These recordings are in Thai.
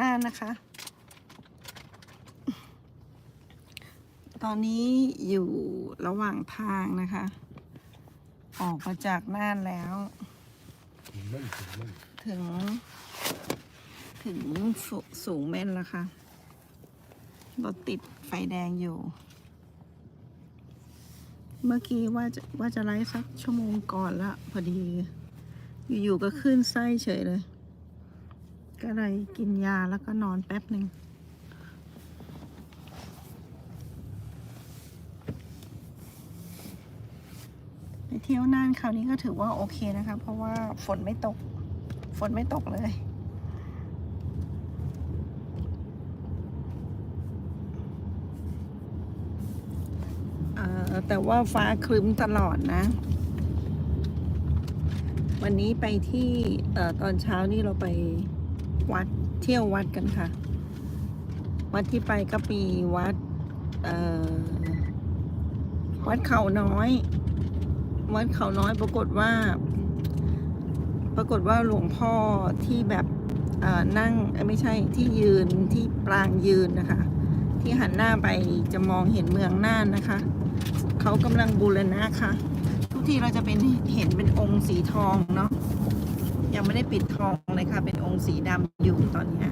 น่านนะคะ ตอนนี้อยู่ระหว่างทางนะคะ ออกมาจากน่านแล้ว ถึง ถึงสสูงเม่นแล้วค่ะรถติดไฟแดงอยู่ เมื่อกี้ว่าจะว่าจะไลฟ์สักชั่วโมงก่อนละพอดี อยู่ๆก็ขึ้นไส้เฉยเลย ก็เลยกินยาแล้วก็นอนแป๊บหนึ่งไปเที่ยวน่านคราวนี้ก็ถือว่าโอเคนะคะ เพราะว่าฝนไม่ตก ฝนไม่ตกเลยแต่ว่าฟ้าครึ้มตลอดนะ วันนี้ไปที่ออตอนเช้านี่เราไป วัดเที่ยววัดกันค่ะ วัดที่ไปก็มีวัดวัดเขาน้อย วัดเขาน้อยปรากฏว่า ปรากฏว่าหลวงพ่อที่แบบนั่งไม่ใช่ที่ยืนที่ปรางยืนนะคะ ที่หันหน้าไปจะมองเห็นเมืองน่านนะคะ เขากำลังบูรณะค่ะ ทุกที่เราจะเป็นเห็นเป็นองค์สีทองเนาะยังไม่ได้ปิดทองเลยค่ะ เป็นองค์สีดำ อยู่ตอนนี้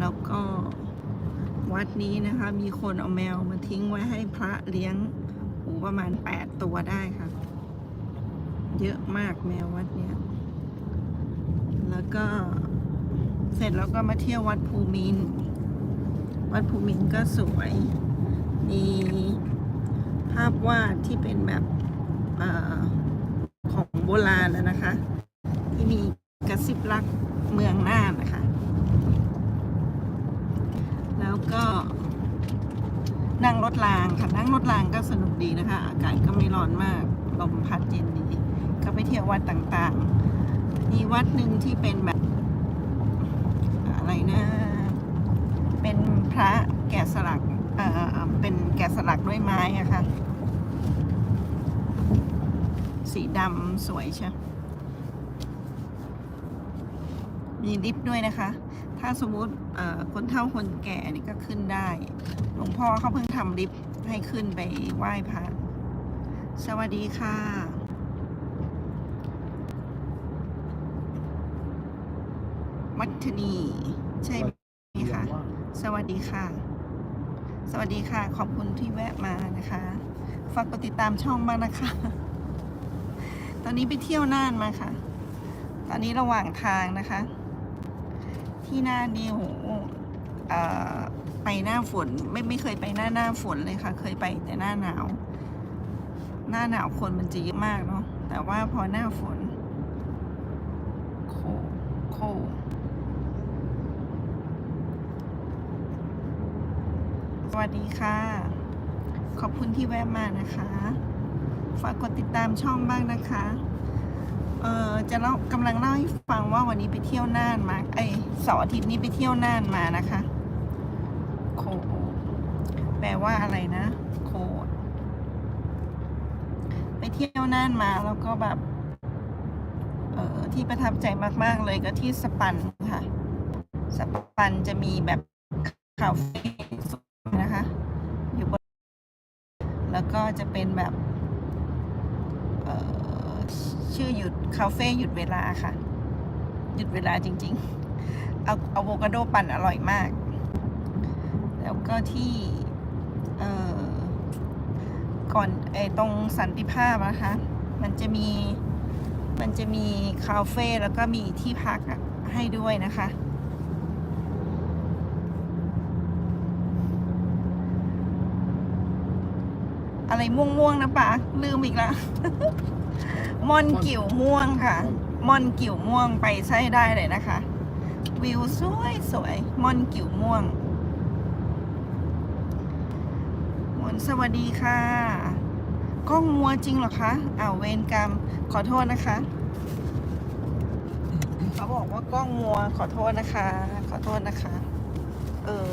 แล้วก็วัดนี้นะคะ มีคนเอาแมวมาทิ้งไว้ให้พระเลี้ยงโอ้ประมาณแปดตัวได้ค่ะ เยอะมากแมววัดเนี้ย แล้วก็เสร็จแล้วก็มาเที่ยววัดภูมิน วัดภูมินก็สวย มีภาพวาดที่เป็นแบบอของโบราณนะนะคะ ที่มี กระซิบรักเมืองน่านนะคะ แล้วก็นั่งรถรางค่ะนั่งรถรางก็สนุกดีนะคะ อากาศก็ไม่ร้อนมากลมพัดเย็นดี ก็ไปเที่ยววัดต่างๆ มีวัดหนึ่งที่เป็นแบบอะไรนะ เป็นพระแกะสลักเอ่อเป็นแกะสลักด้วยไม้อะค่ะสีดำสวยใช่ มีลิฟต์ด้วยนะคะ ถ้าสมมุติคนเฒ่าคนแก่นี่ก็ขึ้นได้ หลวงพ่อเขาเพิ่งทำลิฟต์ให้ขึ้นไปไหว้พระ สวัสดีค่ะวัฒนีใช่ไหมคะสวัสดีค่ะ สวัสดีค่ะ ขอบคุณที่แวะมานะคะ ฝากกดติดตามช่องบ้างนะคะ ตอนนี้ไปเที่ยวน่านมาค่ะ ตอนนี้ระหว่างทางนะคะ ที่หน่านี่โหไปหน้าฝนไม่ไม่เคยไปหน้าหน้าฝนเลยค่ะ เคยไปแต่หน้าหนาว หน้าหนาวคนมันจะเยอะมากเนาะแต่ว่าพอหน้าฝนโคโคสวัสดีค่ะ ขอบคุณที่แวะมานะคะ ฝากกดติดตามช่องบ้างนะคะ เอ่อจะเล่ากำลังเล่าให้ฟังว่าวันนี้ไปเที่ยวน่านมาเอ้ยเสาร์อาทิตย์นี้ไปเที่ยวน่านมานะคะโคแปลว่าอะไรนะ โคไปเที่ยวน่านมาแล้วก็แบบเอ่อที่ประทับใจมาก ๆ เลยก็ที่สปันค่ะ สปันจะมีแบบคาเฟ่นะคะ อยู่บน แล้วก็จะเป็นแบบ เอ่อ ชื่อหยุดคาเฟ่หยุดเวลาค่ะ หยุดเวลาจริงๆเอาอะโวคาโดปั่นอร่อยมาก แล้วก็ที่เอ่อก่อนไอตรงสันติภาพนะคะ มันจะมีมันจะมีคาเฟ่แล้วก็มีที่พักให้ด้วยนะคะ อะไรม่วงๆนะปะลืมอีกแล้ว มอนกิ่วม่วงค่ะ มอนกิ่วม่วงไปใช้ได้เลยนะคะ วิวสวยสวยมอนกิ่วม่วงมนสวัสดีค่ะกล้องมัวจริงเหรอคะอ้าวเวรกรรมขอโทษนะคะ เขาบอกว่ากล้องมัวขอโทษนะคะ ขอโทษนะคะ เออ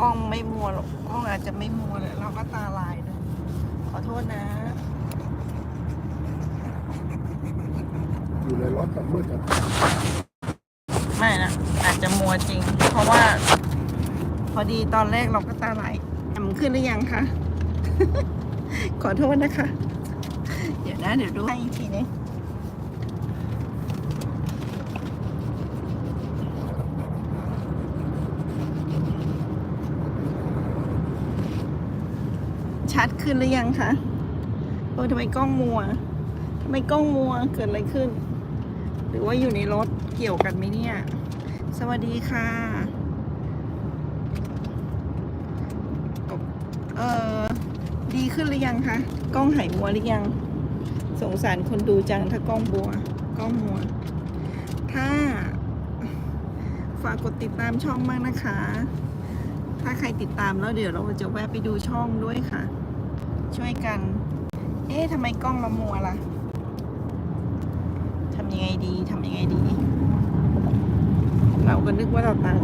กล้องไม่มัวหรอกกล้องอาจจะไม่มัวเลยเราก็ตาลายนะขอโทษนะ อยู่ในรถกับมืดกับไม่นะ อาจจะมัวจริง เพราะว่า พอดีตอนแรกเราก็ตาไหลแอมขึ้นหรือยังคะ ขอโทษนะคะ เดี๋ยวนะ เดี๋ยวดูให้อีกทีนึงชัดขึ้นหรือยังคะ โอ้ทำไมกล้องมัว ทำไมกล้องมัว เกิดอะไรขึ้น รือว่าอยู่ในรถเกี่ยวกันไหมเนี่ย สวัสดีค่ะ เออดีขึ้นหรือยังคะ กล้องหายมัวหรือยัง สงสารคนดูจังถ้ากล้องบัว กล้องมัว ถ้า ฝากกดติดตามช่องมากนะคะ ถ้าใครติดตามแล้วเดี๋ยวเราจะแวะไปดูช่องด้วยค่ะ ช่วยกัน เอ๊ะทำไมกล้องเรามัวล่ะำยังไงดีทำยังไงดี เราก็นึกว่าเราตาย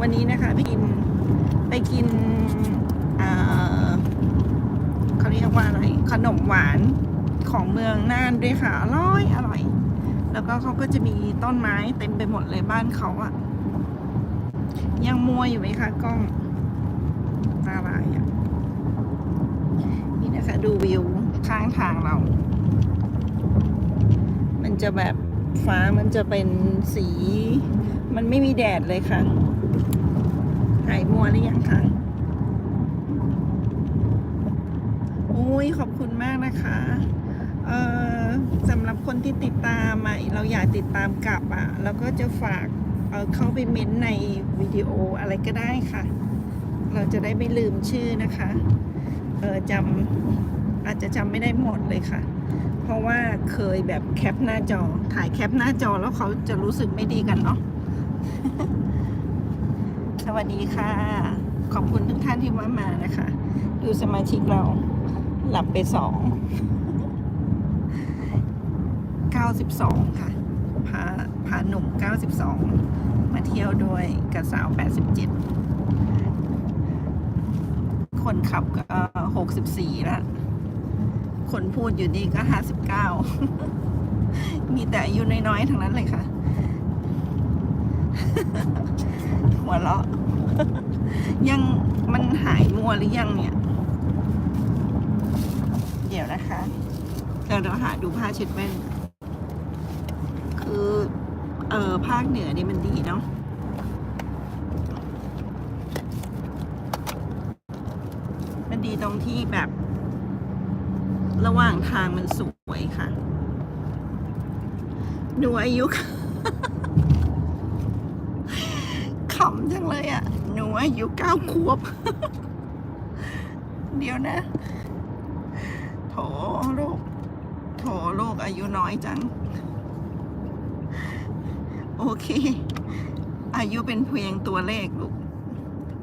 วันนี้นะคะไปกินไปกินเขาเรียกว่าอะไร ขนมหวานของเมืองน่านด้วยค่ะ อร่อยอร่อย แล้วก็เขาก็จะมีต้นไม้เต็มไปหมดเลยบ้านเขาอะยังมัวอยู่ไหมคะกล้องตาลายอะนี่นะคะ ดูวิวข้างทางเรา จะแบบฟ้ามันจะเป็นสี มันไม่มีแดดเลยค่ะ หายมัวหรือยังคะโอ้ยขอบคุณมากนะคะเอ่อสำหรับคนที่ติดตามอะเราอยากติดตามกลับอะแล้วก็จะฝากเอ่อเข้าไปเม้นต์ในวิดีโออะไรก็ได้ค่ะ เราจะได้ไม่ลืมชื่อนะคะ เออจำอาจจะจำไม่ได้หมดเลยค่ะ เพราะว่าเคยแบบแคปหน้าจอ ถ่ายแคปหน้าจอแล้วเขาจะรู้สึกไม่ดีกันเนาะสวัสดีค่ะ ขอบคุณทุกท่านที่มามานะคะ ดูสมาชิกเราหลับไปสองเก้าสิบสองค่ะ พาพาหนุ่มเก้าสิบสองมาเที่ยวด้วยกับสาวแปดสิบเจ็ดคนขับก็หกสิบสี่แล้ว คนพูดอยู่นี่ก็ห้าสิบเก้ามีแต่อายุน้อยๆทั้งนั้นเลยค่ะ หัวเราะ ยังมันหายมัวหรือยังเนี่ย เดี๋ยวนะคะเดี๋ยวเราหาดูผ้าเช็ดแว่นคือเออภาคเหนือนี่มันดีเนาะมันดีตรงที่แบบ ระหว่างทางมันสวยค่ะ ดูอายุขำจังเลยอะ่ะ หนูอายุเก้าขวบ เดี๋ยวนะ โถลูกโถลูกอายุน้อยจัง โอเค อายุเป็นเพียงตัวเลขลูก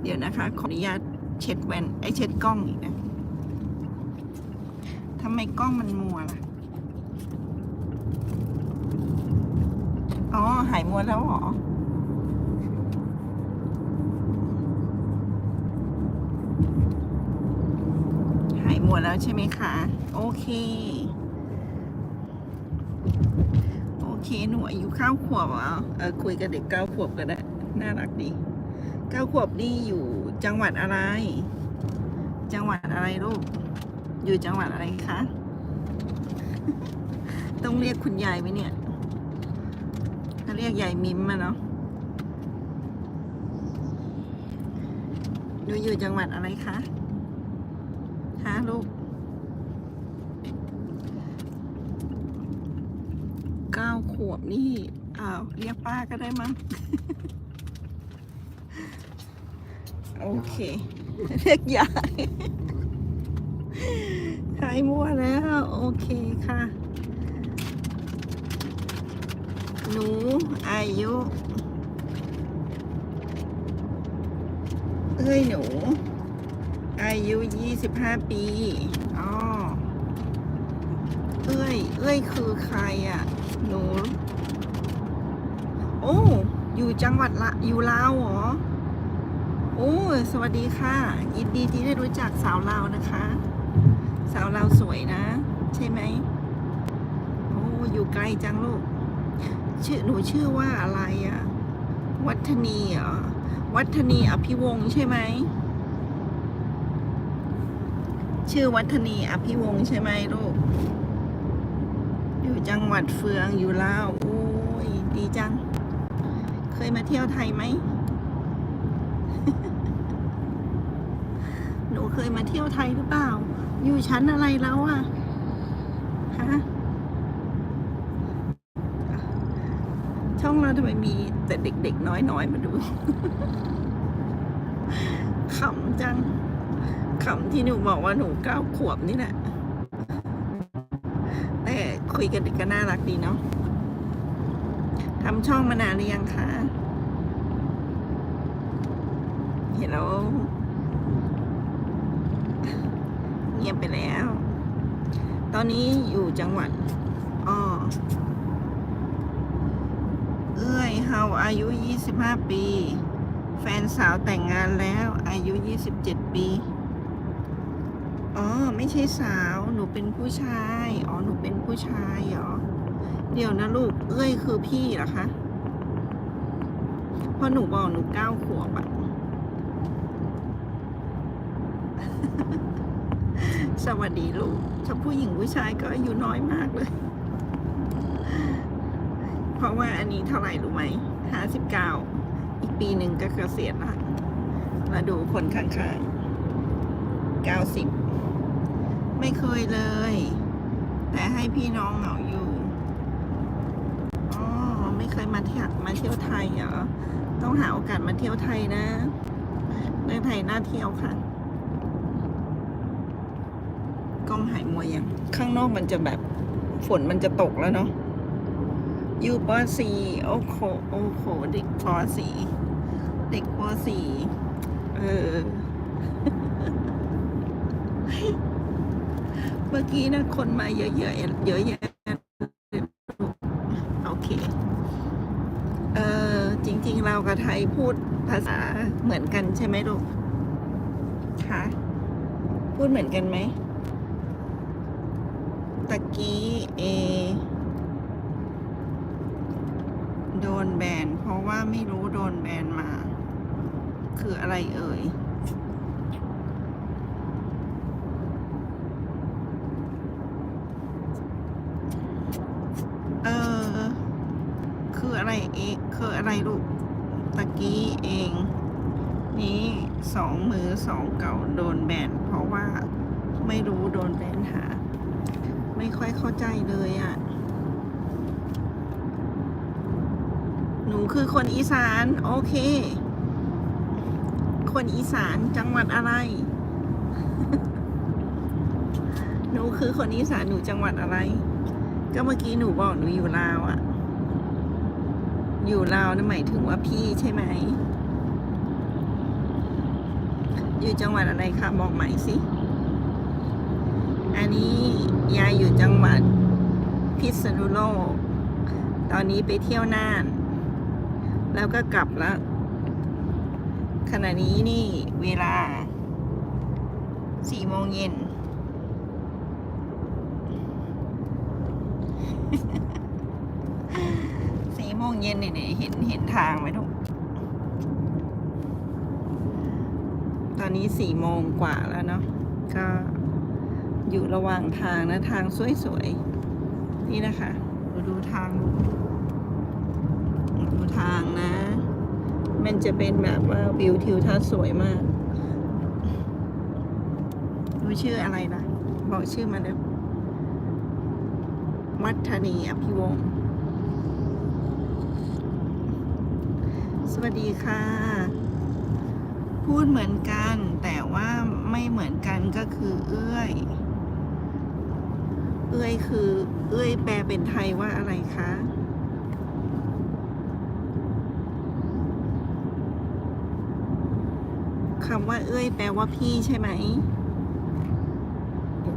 เดี๋ยวนะคะ ขออนุญาตเช็ดแว่นไอเช็ดกล้องอีกนะ ทำไมกล้องมันมัวล่ะ อ๋อ หายมัวแล้วหรอ หายมัวแล้วใช่ไหมคะ โอเค โอเค หนูอายุเก้าขวบเอะเออคุยกับเด็กเก้าขวบก็ได้ น่ารักดีเก้าขวบนี่อยู่จังหวัดอะไร จังหวัดอะไรลูก อยู่จังหวัดอะไรคะ ต้องเรียกคุณยายไหมเนี่ยถ้าเรียกยายมิมมาเนาะหนูอยู่จังหวัดอะไรคะฮะลูกเก้าขวบนี่อ้าวเรียกป้าก็ได้มั้ง โอเค เรียกยาย หายมั่วแล้ว โอเคค่ะ หนูอายุเอ้ยหนู อายุยี่สิบห้าปีอ๋อเอ้ยเอ้ยคือใครอะ หนู โอ้ อยู่จังหวัดละอยู่ลาวเหรอ โอ้ สวัสดีค่ะ ยินดีที่ได้รู้จักสาวลาวนะคะ สาวลาสวยนะ ใช่ไหมโอ้อยู่ไกลจังลูกชื่อหนูชื่อว่าอะไรอะวัฒนีเหรอวัฒนีอภิวงใช่ไหมชื่อวัฒนีอภิวงใช่ไหมลูกอยู่จังหวัดเฟืองอยู่ลาวโอ้ยดีจัง เคยมาเที่ยวไทยไหม นูเคยมาเที่ยวไทยหรือเปล่า อยู่ชั้นอะไรแล้วอะฮะช่องเราทำไมมีแต่เด็กๆน้อยๆมาดูขำจังขำที่หนูบอกว่าหนูเก้าขวบนี่แหละแต่คุยกันก็น่ารักดีเนาะทำช่องมานานหรือยังคะเห็นแล้ว เงียบไปแล้ว ตอนนี้อยู่จังหวัดอ้อเอ้ยเฮาอายุ 25 ปี แฟนสาวแต่งงานแล้ว อายุ 27 ปี อ๋อ ไม่ใช่สาว หนูเป็นผู้ชาย อ๋อ หนูเป็นผู้ชายเหรอ เดี๋ยวนะลูก เอ้ยคือพี่เหรอคะเพราะหนูบอกหนูเก้าขวบอะ สวัสดีลูกถ้าผู้หญิงผู้ชายก็อายุน้อยมากเลย เพราะว่าอันนี้เท่าไหร่รู้ไหมห้าสิบเก้าอีกปีหนึ่งก็เกษียณละมาดูคนข้างๆเก้าสิบไม่เคยเลย แต่ให้พี่น้องเหงาอยู่อ๋อไม่เคยมาเที่ยวมาเที่ยวไทยเหรอต้องหาโอกาสมาเที่ยวไทยนะเมืองไทยน่าเที่ยวค่ะ องหายมวยังข้างนอกมันจะแบบฝนมันจะตกแล้วเนาะอยู่ปสี่โอ้โหโอ้โหเด็กปสี่เด็กปสี่เออ เมื่อกี้นะคนมาเยอะๆเยอะแยะโอเค เออจริง ๆ เรากับไทยพูดภาษาเหมือนกันใช่ไหมลูกคะพูดเหมือนกันไหม ตะกี้เอโดนแบน เพราะว่าไม่รู้โดนแบนมา คืออะไรเอ่ยเออคืออะไรเอคืออะไรลูกตะกี้เอง นี้สองมือสองเก่าโดนแบน เพราะว่าไม่รู้โดนแบนหา ไม่ค่อยเข้าใจเลยอะ่ะ หนูคือคนอีสาน โอเค คนอีสานจังหวัดอะไร หนูคือคนอีสานหนูจังหวัดอะไร ก็เมื่อกี้หนูบอกหนูอยู่ลาวอะ่ะ อยู่ลาวนั่นหมายถึงว่าพี่ใช่ไหม อยู่จังหวัดอะไรคะบอกใหม่สิอันนี้ ยายอยู่จังหวัดพิษณุโลก ตอนนี้ไปเที่ยวน่าน แล้วก็กลับแล้ว ขณะนี้นี่เวลาสี่โมงเย็น สี่โมงเย็นนี่นี่เห็นเห็นทางไหมทุก ตอนนี้สี่โมงกว่าแล้วเนาะก็ อยู่ระหว่างทางนะ ทางสวยๆ นี่นะคะ ดูดูทางดูทางนะ มันจะเป็นแบบว่าวิวทิวทัศน์สวยมาก ดูชื่ออะไรนะบอกชื่อมาเด้อวัฒนีอภิวงศ์สวัสดีค่ะ พูดเหมือนกันแต่ว่าไม่เหมือนกันก็คือเอื้อย เอื้อยคือ เอื้อยแปลเป็นไทยว่าอะไรคะคำว่าเอ้ยแปลว่าพี่ใช่ไหม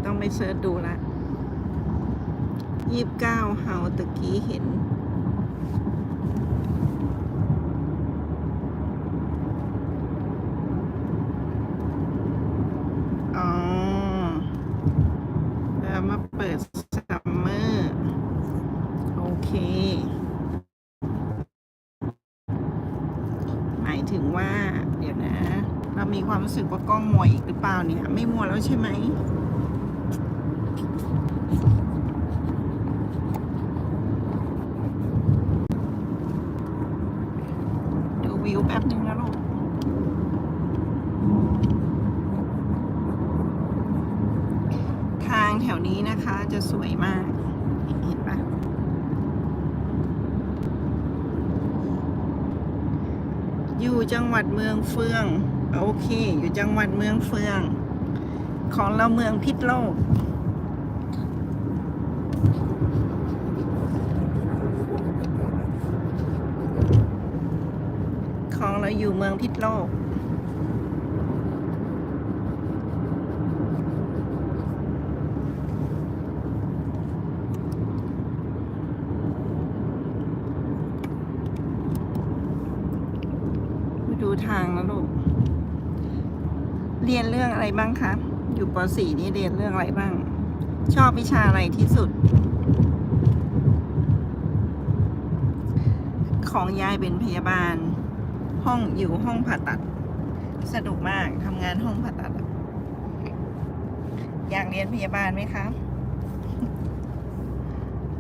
ต้องไปเสิร์ชดูละยี่สิบเก้าเฮาตะกี้เห็น ถึงว่า เดี๋ยวนะ เรามีความรู้สึกว่ากล้องมัวอีกหรือเปล่าเนี่ย ไมัวแล้วใช่ไหมดูวิวแป๊บหนึ่งนะลูกทางแถวนี้นะคะจะสวยมากเห็นปะอยู่จังหวัดเมืองเฟือง โอเค อยู่จังหวัดเมืองเฟือง ของเราเมืองพิษโลก ของเราอยู่เมืองพิษโลกดูทางนะลูก เรียนเรื่องอะไรบ้างคะ ป .4 นี่เรียนเรื่องอะไรบ้าง ชอบวิชาอะไรที่สุด ของยายเป็นพยาบาล ห้องอยู่ห้องผ่าตัด สนุกมากทำงานห้องผ่าตัดอะอยากเรียนพยาบาลไหมคะ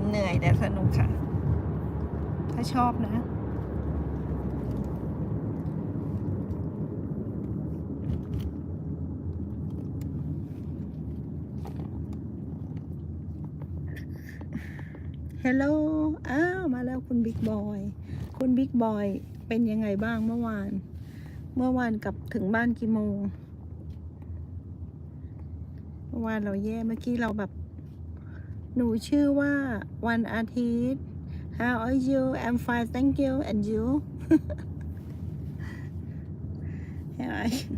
เหนื่อยแต่สนุกค่ะ ถ้าชอบนะ ฮลโหล อ้าว มาแล้วคุณบิ๊กบอย คุณบิ๊กบอยเป็นยังไงบ้างเมื่อวาน เมื่อวานกลับถึงบ้านกี่โมง เมื่อวานเราแย่เมื่อกี้เราแบบ หนูชื่อว่าวันอาทิตย์ How are you I'm fine thank you and you How are you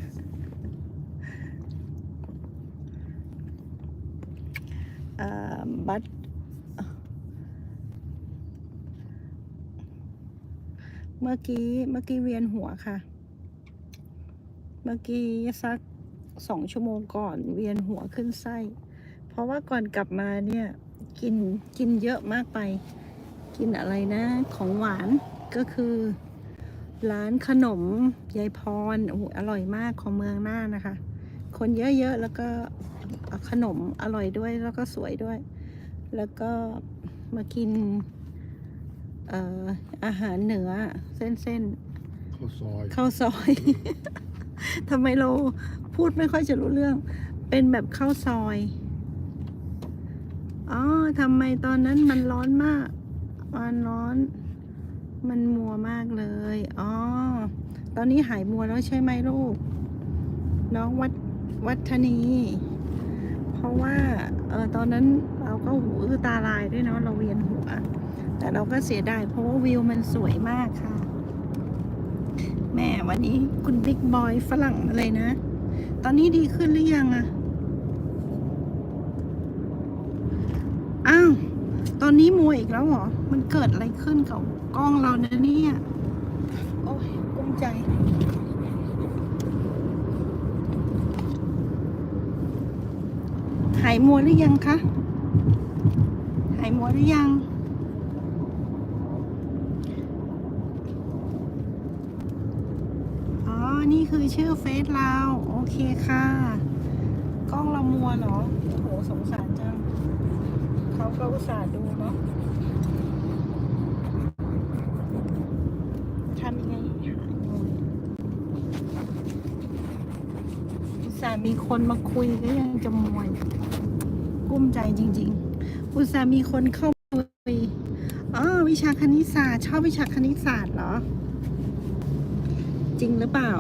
เอ่อ but เมื่อกี้เมื่อกี้เวียนหัวค่ะ เมื่อกี้สักสองชั่วโมงก่อนเวียนหัวขึ้นไส้ เพราะว่าก่อนกลับมาเนี่ยกินกินเยอะมากไป กินอะไรนะ ของหวานก็คือ ร้านขนมยายพรโอ้อร่อยมากของเมืองหน่านนะคะ คนเยอะๆแล้วก็ขนมอร่อยด้วยแล้วก็สวยด้วย แล้วก็มากิน เอ่ออาหารเหนือเส้นเส้นข้าวซอยๆข้าวซอย ทำไมเราพูดไม่ค่อยจะรู้เรื่อง เป็นแบบข้าวซอยอ๋อทำไมตอนนั้นมันร้อนมากมันร้อน มันมัวมากเลยอ๋อตอนนี้หายมัวแล้วใช่ไหมลูก น้องวัดวัฒนี เพราะว่าเออตอนนั้นเราก็หูอื้อตาลายด้วยเนาะเราเวียนหัว แต่เราก็เสียดายเพราะว่าวิวมันสวยมากค่ะ แม่วันนี้คุณบิ๊กบอยฝรั่งอะไรนะ ตอนนี้ดีขึ้นหรือยังอะอ้าว ตอนนี้มัวอีกแล้วเหรอ มันเกิดอะไรขึ้นกับกล้องเราเนี่ยเนี่ย โอ้ยกุ้มใจหายมัวหรือยังคะ หายมัวหรือยัง อ๋อ นี่คือชื่อเฟซเรา โอเคค่ะ กล้องเรามัวเหรอโหสงสารจัง เขาก็อุตส่าห์ดูเนาะทำยังไงอุตส่าห์มีคนมาคุยก็ยังจะมวยกุ้มใจจริง ๆ อุตส่าห์มีคนเข้ามาคุยอ๋อวิชาคณิตศาสตร์ ชอบวิชาคณิตศาสตร์เหรอ ริงหรือเปล่า